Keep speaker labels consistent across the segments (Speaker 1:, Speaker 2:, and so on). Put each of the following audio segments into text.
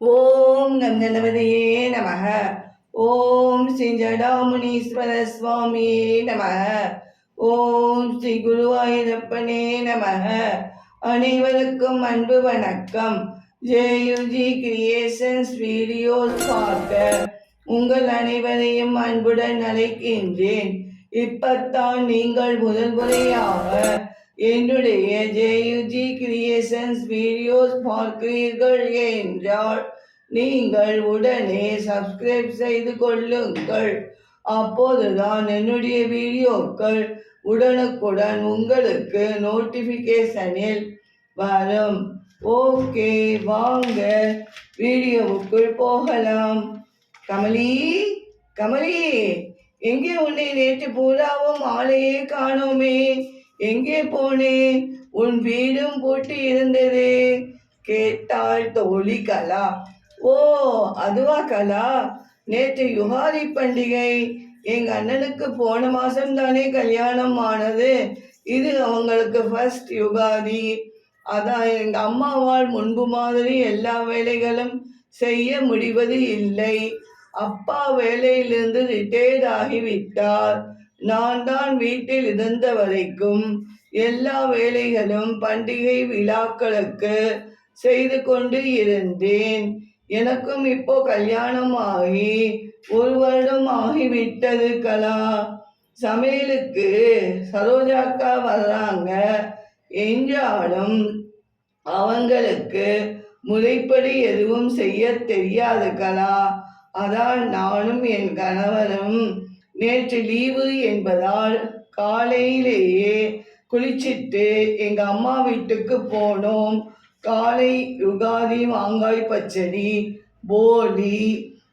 Speaker 1: ஓம் கங்கணபதியே நமக. ஓம் ஸ்ரீ ஜடாமுனீஸ்வர சுவாமியே நமக. ஓம் ஸ்ரீ குருவாயூரப்பனே நமக. அனைவருக்கும் அன்பு வணக்கம். ஜேயுஜி கிரியேஷன்ஸ் வீடியோஸ் பார்க்க உங்கள் அனைவரையும் அன்புடன் அழைக்கின்றேன். இப்பத்தான் நீங்கள் முதல் முறையாக என்னுடைய ஜேயுஜி கிரியேஷன்ஸ் வீடியோஸ் பார்க்கிறீர்கள் என்றால் நீங்கள் உடனே சப்ஸ்கிரைப் செய்து கொள்ளுங்கள். அப்போதுதான் என்னுடைய வீடியோக்கள் உடனுக்குடன் உங்களுக்கு நோட்டிஃபிகேஷனில் வரும். ஓகே வாங்க வீடியோவுக்குள் போகலாம். கமலி கமலி எங்கே உன்னை நேற்று பூராவும் ஆளையே காணோமே? எங்கே போனே? உன் வீடும் பூட்டி இருந்ததே கேட்டாள் தோழி கலா. ஓ அதுவா கலா? நேற்று யுகாதி பண்டிகை. எங்க அண்ணனுக்கு போன மாசம் தானே கல்யாணம் ஆனது. இது அவங்களுக்கு ஃபர்ஸ்ட் யுகாதி. அதான் எங்க அம்மாவால் முன்பு மாதிரி எல்லா வேலைகளும் செய்ய முடிவது இல்லை. அப்பா வேலையிலிருந்து ரிட்டையர்ட் ஆகிவிட்டார். நான் தான் வீட்டில் இருந்த வரைக்கும் எல்லா வேலைகளும் பண்டிகை விழாக்களுக்கு செய்து கொண்டு இருந்தேன். எனக்கும் இப்போ கல்யாணம் ஆகி ஒரு வருடம் ஆகிவிட்டது கலா. சமையலுக்கு சரோஜாக்கா வர்றாங்க. என்றாலும் அவங்களுக்கு முறைப்படி எதுவும் செய்ய தெரியாது கலா. அதான் நானும் என் கணவரும் நேற்று லீவு என்பதால் காலையிலேயே குளிச்சிட்டு எங்க அம்மா வீட்டுக்கு போனோம். காலை யுகாதி மாங்காய் பச்சடி போலி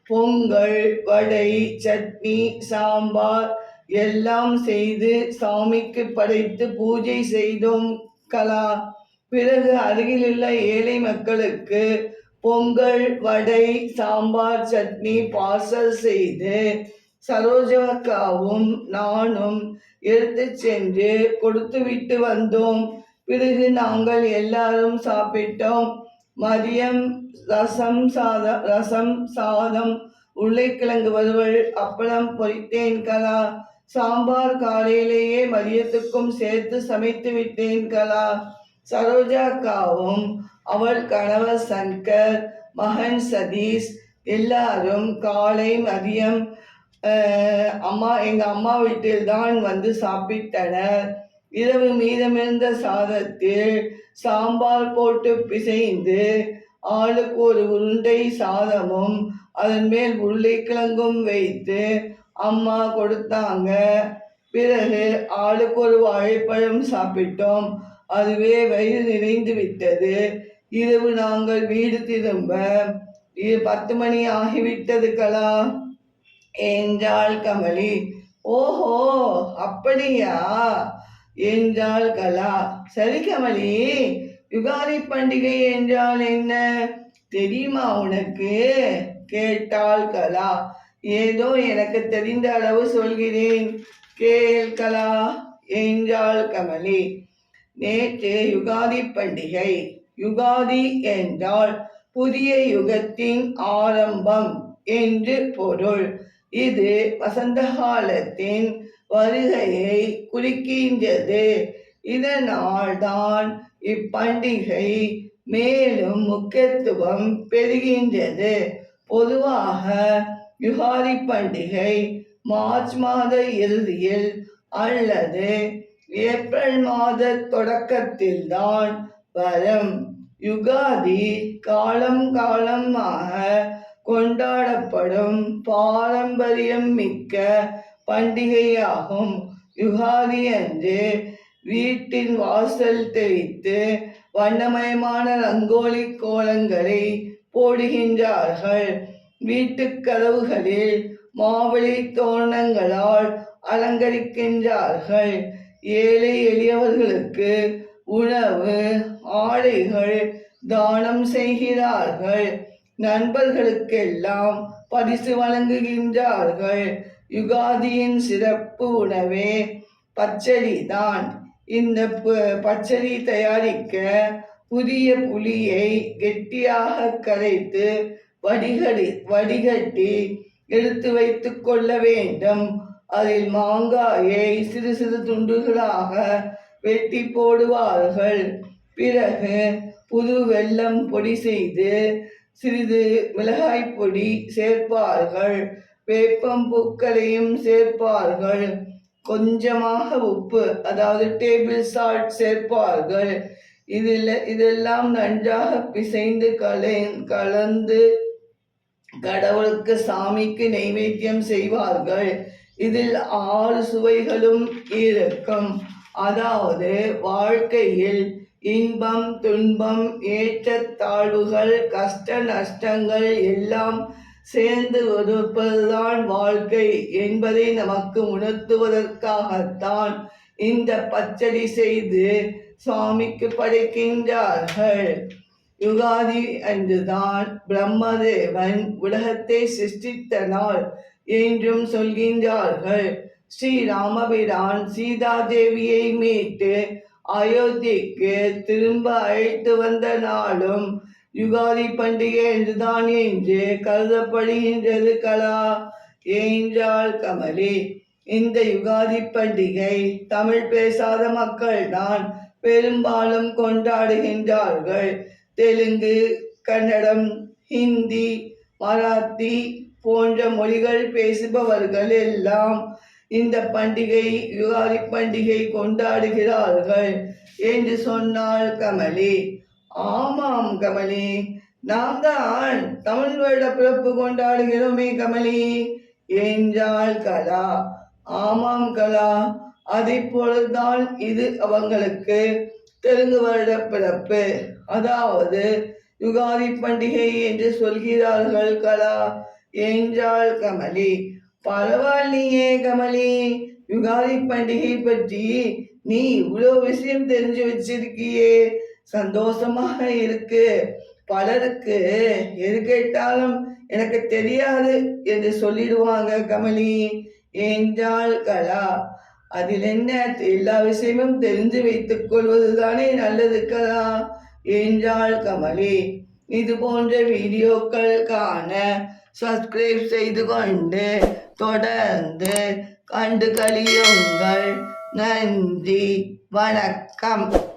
Speaker 1: பொங்கல் வடை சட்னி சாம்பார் எல்லாம் செய்து சாமிக்கு படைத்து பூஜை செய்தோம் கலா. பிறகு அருகிலுள்ள ஏழை மக்களுக்கு பொங்கல் வடை சாம்பார் சட்னி பார்சல் செய்து சரோஜாக்காவும் நானும் எடுத்து சென்று கொடுத்து விட்டு வந்தோம். பிறகு நாங்கள் எல்லாரும் சாப்பிட்டோம். மதியம் ரசம் சாதம் ரசம் சாதம் உருளைக்கிழங்கு வறுவல் அப்பளம் பொரித்தேன் கலா. சாம்பார் காலையிலேயே மதியத்துக்கும் சேர்த்து சமைத்து விட்டேன் கலா. சரோஜாக்காவும் அவள் கணவர் சங்கர் மகன் சதீஷ் எல்லாரும் காலை மதியம் அம்மா எங்க அம்மா வீட்டில் தான் வந்து சாப்பிட்டனர். இரவு மீதமிருந்த சாதத்தில் சாம்பார் போட்டு பிசைந்து ஆளுக்கு ஒரு உருண்டை சாதமும் அதன் மேல் உருளைக்கிழங்கும் வைத்து அம்மா கொடுத்தாங்க. பிறகு ஆளுக்கு ஒரு வாழைப்பழம் சாப்பிட்டோம். அதுவே வயிறு நிறைந்து விட்டது. இரவு நாங்கள் வீடு திரும்ப பத்து மணி ஆகிவிட்டது கலா என்றாள் கமலி. ஓஹோ அப்படியா? என்றாள் கலா. சரி கமலி யுகாதி பண்டிகை என்றால் என்ன? தெரியுமா உனக்கு? கேட்டாள் கலா. ஏதோ எனக்கு தெரிந்த அளவு சொல்கிறேன். கேள் கலா என்றாள் கமலி. நேற்று யுகாதி பண்டிகை. யுகாதி என்றால் புதிய யுகத்தின் ஆரம்பம் என்று பொருள். இது வசந்த காலத்தின் வருகையை குறிக்கின்றது. இதனால் தான் இப்பண்டிகை மேலும் முக்கியத்துவம் பெறுகின்றது. பொதுவாக யுகாதி பண்டிகை மார்ச் மாத இறுதியில் அல்லது ஏப்ரல் மாத தொடக்கத்தில்தான் வரும். யுகாதி காலம் காலமாக கொண்டாடப்படும் பாரம்பரியம் மிக்க பண்டிகையாகும் யுகாதி அன்று வீட்டின் வாசல் தெரித்து வண்ணமயமான ரங்கோலி கோலங்களை போடுகின்றார்கள். வீட்டுக் கதவுகளில் மாவிளை தோரணங்களால் அலங்கரிக்கின்றார்கள். ஏழை எளியவர்களுக்கு உணவு ஆடைகள் தானம் செய்கிறார்கள். நண்பர்களுக்கெல்லாம் பரிசு வழங்குகின்றார்கள். யுகாதியின் சிறப்பு உணவே பச்சடி தான். இந்த ப- பச்சடி தயாரிக்க புதிய புளியை கெட்டியாக கரைத்து வடிகடி வடிகட்டி எடுத்து வைத்துக் கொள்ள வேண்டும். அதில் மாங்காயை சிறு சிறு துண்டுகளாக வெட்டி போடுவார்கள். பிறகு புது வெள்ளம் பொடி செய்து சிறிது மிளகாய் பொடி சேர்ப்பார்கள். வேப்பம் பூக்களையும் சேர்ப்பார்கள். கொஞ்சமாக உப்பு அதாவது டேபிள் சால்ட் சேர்ப்பார்கள். இதில் இதெல்லாம் நன்றாக பிசைந்து கலை கலந்து கடவுளுக்கு சாமிக்கு நைவேத்தியம் செய்வார்கள். இதில் ஆறு சுவைகளும் இருக்கும். அதாவது வாழ்க்கையில் இன்பம் துன்பம் ஏற்றத்தாழ்வுகள் கஷ்ட நஷ்டங்கள் எல்லாம் சேர்ந்து ஒதுப்பதுதான் வாழ்க்கை என்பதை நமக்கு உணர்த்துவதற்காகத்தான் இந்த பச்சடி செய்து சுவாமிக்கு படைக்கின்றார்கள். யுகாதி அன்றுதான் பிரம்மதேவன் உலகத்தை சிருஷ்டித்த நாள் என்றும் சொல்கின்றார்கள். ஸ்ரீ ராமபிரான் சீதாதேவியை மீட்டு அயோத்திக்கு திரும்ப அழைத்து வந்த நாளும் யுகாதி பண்டிகை என்றுதான் என்று கருதப்படுகின்றது கலா. ஏன்றால் கமலி இந்த யுகாதி பண்டிகை தமிழ் பேசாத மக்கள்தான் பெரும்பாலும் கொண்டாடுகின்றார்கள். தெலுங்கு கன்னடம் ஹிந்தி மராத்தி போன்ற மொழிகள் பேசுபவர்கள் எல்லாம் இந்த பண்டிகை யுகாதி பண்டிகை கொண்டாடுகிறார்கள் என்று சொன்னாள் கமலி. ஆமாம் கமலி நாம் தான் தமிழ் வருட பிறப்பு கொண்டாடுகிறோமே கமலி என்றாள் கலா. ஆமாம் கலா அதை போலதான் இது அவங்களுக்கு தெலுங்கு வருட பிறப்பு. அதாவது யுகாதி பண்டிகை என்று சொல்கிறார்கள் கலா என்றாள் கமலி. பரவாயில்லையே கமலி. யுகாதி பண்டிகை பற்றி நீ இவ்வளோ விஷயம் தெரிஞ்சு வச்சிருக்கியே. சந்தோஷமாக இருக்கு. பலருக்கு எது கேட்டாலும் எனக்கு தெரியாது என்று சொல்லிடுவாங்க கமலி. என்றாள் கலா அதில் என்ன? எல்லா விஷயமும் தெரிஞ்சு வைத்துக் கொள்வதுதானே நல்லது கலா. என்றாள் கமலி இது போன்ற வீடியோக்கள் காண சப்ஸ்கிரைப் செய்து கொண்டு தொடர்ந்து கண்டு கழியுங்கள் நன்றி. வணக்கம்.